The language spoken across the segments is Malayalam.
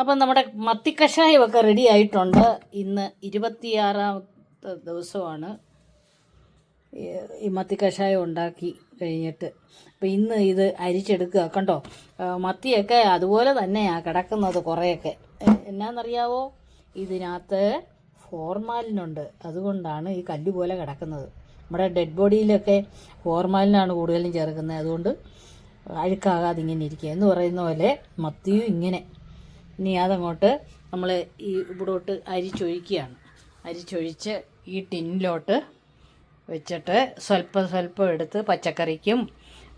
അപ്പം നമ്മുടെ മത്തിക്കഷായമൊക്കെ റെഡി ആയിട്ടുണ്ട്. ഇന്ന് ഇരുപത്തിയാറാമത്തെ ദിവസമാണ്. ഈ- മത്തിക്കഷായം ഉണ്ടാക്കി കഴിഞ്ഞിട്ട്. അപ്പം ഇന്ന് ഇത് അരിച്ചെടുക്കുക കണ്ടോ? മത്തിയൊക്കെ അതുപോലെ തന്നെയാണ് കിടക്കുന്നത് കുറേയൊക്കെ. എന്നാന്നറിയാവോ? ഇതിനകത്ത് ഫോർമാലിനുണ്ട്. അതുകൊണ്ടാണ് ഈ കല്ല് പോലെ കിടക്കുന്നത്. നമ്മുടെ ഡെഡ് ബോഡിയിലൊക്കെ ഫോർമാലിനാണ് കൂടുതലും ചേർക്കുന്നത്. അതുകൊണ്ട് അഴുക്കാകാതെ ഇങ്ങനെ ഇരിക്കുക എന്ന് പറയുന്ന പോലെ മത്തിയും ഇങ്ങനെ. ഇനി അതങ്ങോട്ട് നമ്മൾ ഈ ഇവിടോട്ട് അരിച്ചൊഴിക്കുകയാണ്. അരിച്ചൊഴിച്ച് ഈ ടിന്നിലോട്ട് വെച്ചിട്ട് സ്വല്പം സ്വല്പം എടുത്ത് പച്ചക്കറിക്കും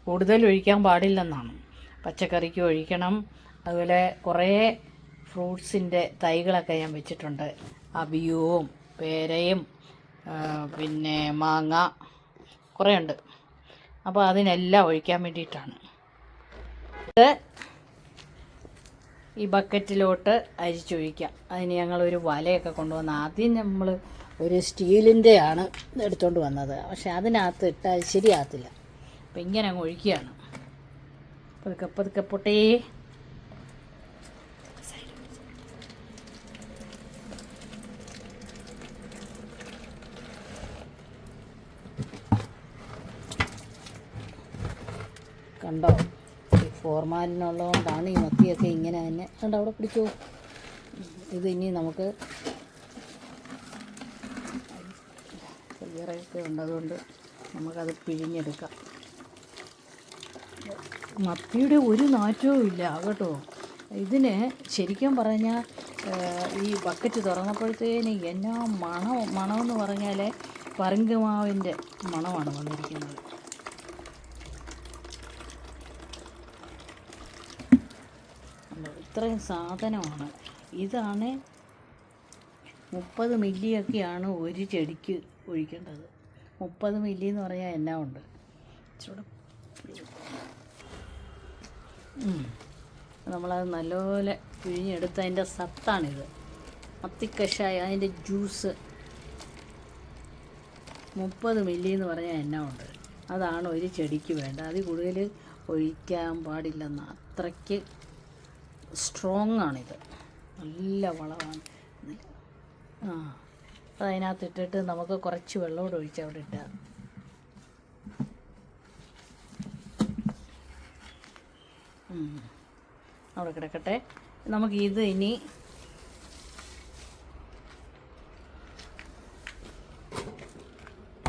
കൂടുതൽ ഒഴിക്കാൻ പാടില്ലെന്നാണ്. പച്ചക്കറിക്ക് ഒഴിക്കണം. അതുപോലെ കുറേ ഫ്രൂട്ട്സിന്റെ തൈകളൊക്കെ ഞാൻ വെച്ചിട്ടുണ്ട്. അബിയവും പേരയും പിന്നെ മാങ്ങ കുറേ ഉണ്ട് അപ്പോൾ അതിനെല്ലാം ഒഴിക്കാൻ വേണ്ടിയിട്ടാണ്. ഇത് ഈ ബക്കറ്റിലോട്ട് അരിച്ചൊഴിക്കാം അതിന് ഒരു വലയൊക്കെ കൊണ്ടുവന്ന് ആദ്യം നമ്മൾ ഒരു സ്റ്റീലിന്റെ ആണ് എടുത്തുകൊണ്ട് വന്നത്. പക്ഷെ അതിനകത്ത് ഇട്ടാൽ ശരിയാകത്തില്ല. അപ്പം ഇങ്ങനെ അങ്ങ് ഒഴിക്കുകയാണ്. പതുക്കെ പതുക്കെ പൊട്ടേ. കണ്ടോ? ഫോർമാലിനുള്ളതുകൊണ്ടാണ് ഈ മത്തിയൊക്കെ ഇങ്ങനെ തന്നെ. കണ്ട അവിടെ പിടിച്ചോ? ഇത് ഇനി നമുക്ക് കയ്യറയൊക്കെ ഉണ്ടതുകൊണ്ട് നമുക്കത് പിഴിഞ്ഞെടുക്കാം. മത്തിയുടെ ഒരു നാറ്റവും ഇല്ല കേട്ടോ. ഇതിന് ശരിക്കും പറഞ്ഞാൽ ഈ ബക്കറ്റ് തുറന്നപ്പോഴത്തേന് എന്നാ മണം മണമെന്ന് പറഞ്ഞാൽ പറങ്കുമാവിന്റെ മണമാണ് വന്നിരിക്കുന്നത് കണ്ടോ, ഇത്രയും സാധനമാണ്. ഇതാണ് മുപ്പത് മില്ലിയൊക്കെയാണ് ഒരു ചെടിക്ക് ഒഴിക്കേണ്ടത്. മുപ്പത് മില്ലി എന്ന് പറഞ്ഞാൽ എന്നാ ഉണ്ട്. നമ്മളത് നല്ലപോലെ പിഴിഞ്ഞെടുത്ത് അതിന്റെ സത്താണിത്. മത്തിക്കഷായ അതിന്റെ ജ്യൂസ്. മുപ്പത് മില്ലി എന്ന് പറഞ്ഞാൽ എന്നാ ഉണ്ട്? അതാണ് ഒരു ചെടിക്ക് വേണ്ടത്. അതിൽ കൂടുതൽ ഒഴിക്കാൻ പാടില്ലെന്ന് അത്രയ്ക്ക് സ്ട്രോങ് ആണിത്. നല്ല വളമാണ്. ആ അത് അതിനകത്ത് ഇട്ടിട്ട് നമുക്ക് കുറച്ച് വെള്ളമോട് ഒഴിച്ച് അവിടെ ഇട്ടാൽ. അവിടെ കിടക്കട്ടെ. നമുക്ക് ഇത് ഇനി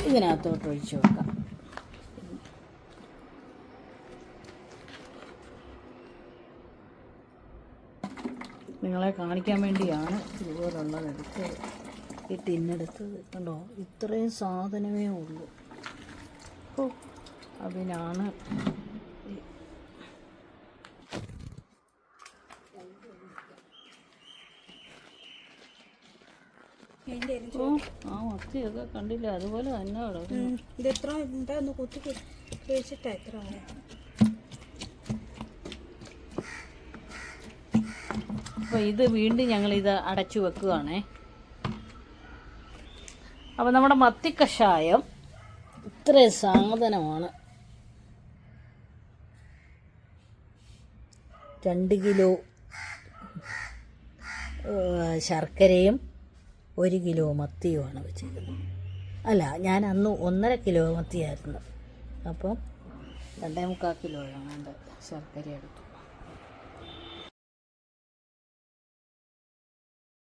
ഇതിനകത്തോട്ട് ഒഴിച്ച് വെക്കാം. നിങ്ങളെ കാണിക്കാൻ വേണ്ടിയാണ് ഇതുപോലുള്ളത് എടുത്തത് ഈ ടിന്നെടുത്തത് കണ്ടോ? ഇത്രയും സാധനമേ ഉള്ളൂ. ഓ അതിനാണ് ഓ ആ മത്തിയൊക്കെ കണ്ടില്ല? അതുപോലെ തന്നെ ഇത് എത്ര എന്താ ഒന്ന് കുത്തി കഴിച്ചിട്ടാ എത്ര അപ്പോൾ ഇത് വീണ്ടും ഞങ്ങൾ ഇത് അടച്ചു വെക്കുകയാണേ അപ്പോൾ നമ്മുടെ മത്തിക്കഷായം ഇത്രയും സാധനമാണ്. രണ്ട് കിലോ ശർക്കരയും ഒരു കിലോ മത്തിയുമാണ് വെച്ചിരിക്കുന്നത്. അല്ല ഞാൻ അന്ന് ഒന്നര കിലോ മത്തിയായിരുന്നു. അപ്പം രണ്ടേ മുക്കാൽ കിലോ എന്റെ ശർക്കര എടുത്തു